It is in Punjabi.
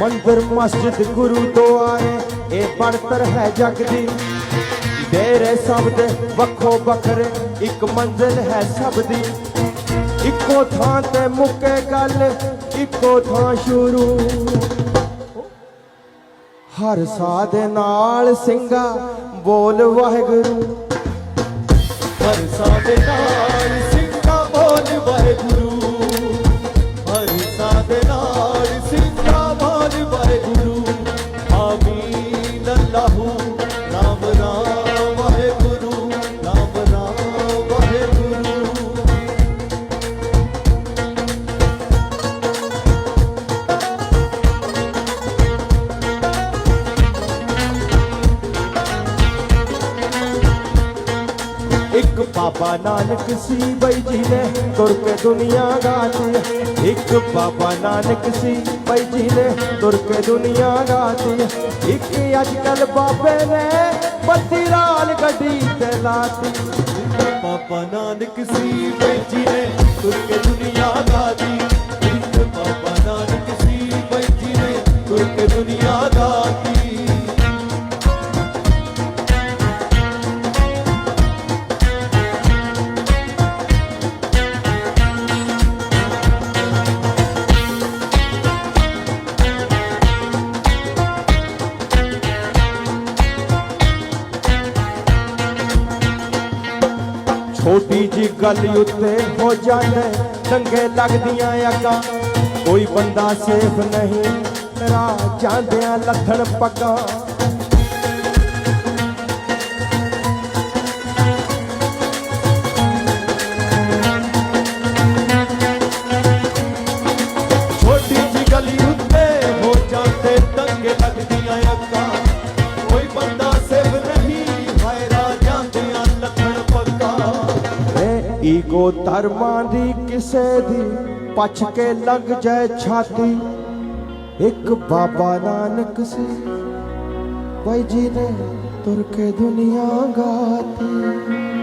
ਮੰਦਰ ਮਸਜਿਦ ਗੁਰੂ ਗੁਰੂਦੁਆਰੇ ਇਹ ਬਣਤਰ ਹੈ ਜਗ ਦੀ। ਡੇਰੇ ਸਭ ਦੇ ਵੱਖੋ ਵੱਖਰੇ, ਇੱਕ ਮੰਜ਼ਿਲ ਹੈ ਸਭ ਦੀ। ਇੱਕੋ ਥਾਂ ਤੇ ਮੁੱਕੇ ਗੱਲ, ਇੱਕੋ ਥਾਂ ਸ਼ੁਰੂ। ਹਰ ਸਾਹ ਦੇ ਨਾਲ ਸਿੰਘਾ, ਬੋਲ ਵਾਹਿਗੁਰੂ। ਹਰ ਸਾਹ ਦੇ ਨਾਲ ਸਿੰਘਾ, ਬੋਲ ਵਾਹਿਗੁਰੂ। আল্লাহু ਇੱਕ ਬਾਬਾ ਨਾਨਕ ਸੀ ਬਈ ਜੀ ਨੇ, ਤੁਰ ਕੇ ਦੁਨੀਆ ਗਾਤੀ। ਇੱਕ ਬਾਬਾ ਨਾਨਕ ਸੀ ਬਈ ਜੀ ਨੇ, ਤੁਰ ਕੇ ਦੁਨੀਆ ਗਾਤੀ। ਇੱਕ ਅੱਜ ਕੱਲ ਬਾਬੇ ਨੇ ਬੱਤੀ ਰਾਲ ਗੱਡੀ ਤੇ ਲਾਤੀ। ਬਾਬਾ ਨਾਨਕ ਸੀ ਬੈਜੀ ਨੇ, ਤੁਰ ਕੇ ਦੁਨੀਆ ਗਾਦੀ ਛੋਟੀ ਜੀ ਗੱਲ ਉੱਤੇ ਹੋ ਜਾਂਦੇ, ਚੰਗੇ ਲੱਗਦੀਆਂ ਅੱਗਾ। ਕੋਈ ਬੰਦਾ ਸੇਫ ਨਹੀਂ ਰਾਹ ਜਾਂਦਿਆਂ ਲੱਥਣ ਪੱਗਾਂ। ਈਗੋ ਧਰਮਾਂ ਦੀ ਕਿਸੇ ਦੀ ਪਛ ਕੇ ਲੱਗ ਜਾਏ ਛਾਤੀ। ਇੱਕ ਬਾਬਾ ਨਾਨਕ ਸੀ, ਬਾਈ ਜੀ ਨੇ ਤੁਰ ਕੇ ਦੁਨੀਆ ਗਾਤੀ।